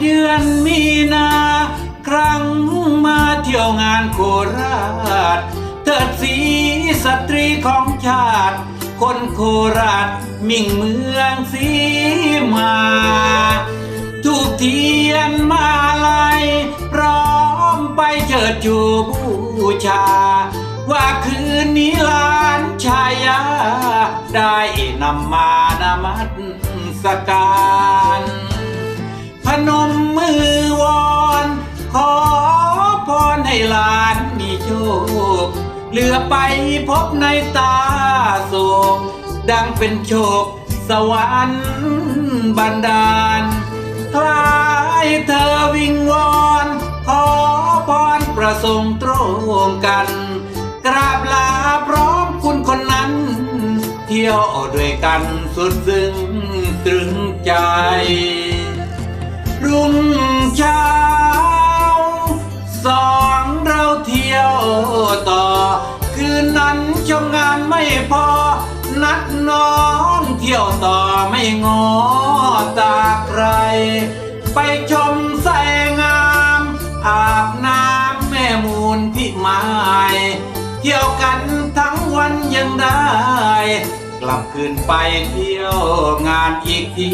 เดือนมีนา ครั้งมาเที่ยวงานโคราชเถิดสีสตรีของชาติ คนโคราชมิ่งเมืองสีมาถูกเทียนมาลัยพร้อมไปเชิดจูบูชา ว่าคืนนี้ลานชายา ได้นำมานมัสการ นมมือวอนขอพรให้หลานมีโชค เหลือไปพบในตาโศกดังเป็นโชค สวรรค์บันดาลคล้ายเธอวิงวอนขอพรประสงค์ตรงกัน กราบลาพร้อมคุณคนนั้น เที่ยวด้วยกันสุดซึ้งตรึงใจ ไม่พอ นัดน้องเที่ยวต่อไม่งอตาใคร ไปชมแสงงาม อาบน้ำแม่มูลพิมายเที่ยวกันทั้งวันยังได้ กลับคืนไปเที่ยวงานอีกที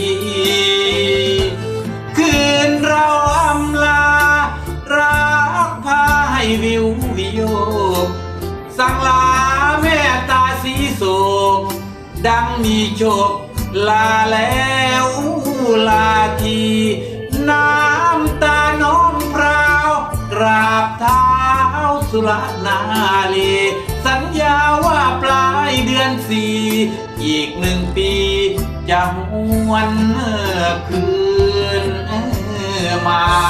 คืนเราอำลา รักพาให้วิววิโยสังลาแม่ตา สีโศก ดังมีโชค ลาแล้วลาที น้ำตาน้องพราว กราบเท้าสุรนาลีสัญญาว่าปลายเดือนสี่ อีกหนึ่งปี จะหวนคืนมา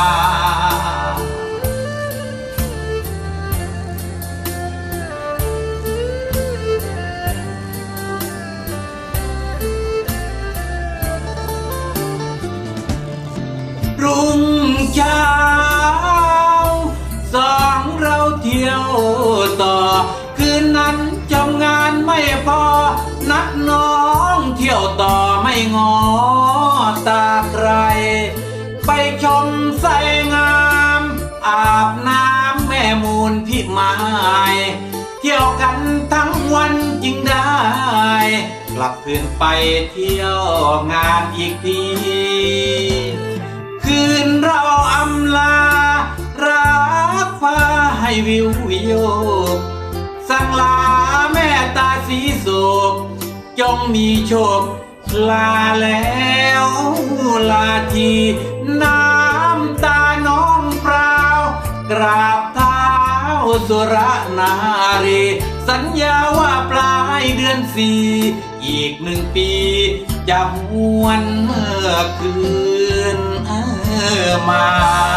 รุ่งเช้า สองเราเที่ยวต่อ คืนนั้นจองงานไม่พอ นัดน้องเที่ยวต่อไม่งอตาใคร ไปชมใสงาม อาบน้ำแม่มูลพิมายเที่ยวกันทั้งวันจึงได้ กลับคืนไปเที่ยวงานอีกที คืนเราอำลา รักพาให้วิววิโยกสั่งลาแม่ตาสีโศกจงมีโชค ลาแล้ว ลาทีน้ำตาน้องเปล่ากราบเท้าสุรนารี สัญญาว่าปลายเดือนสี่อีกหนึ่งปี จะหวนเมื่อคืน มา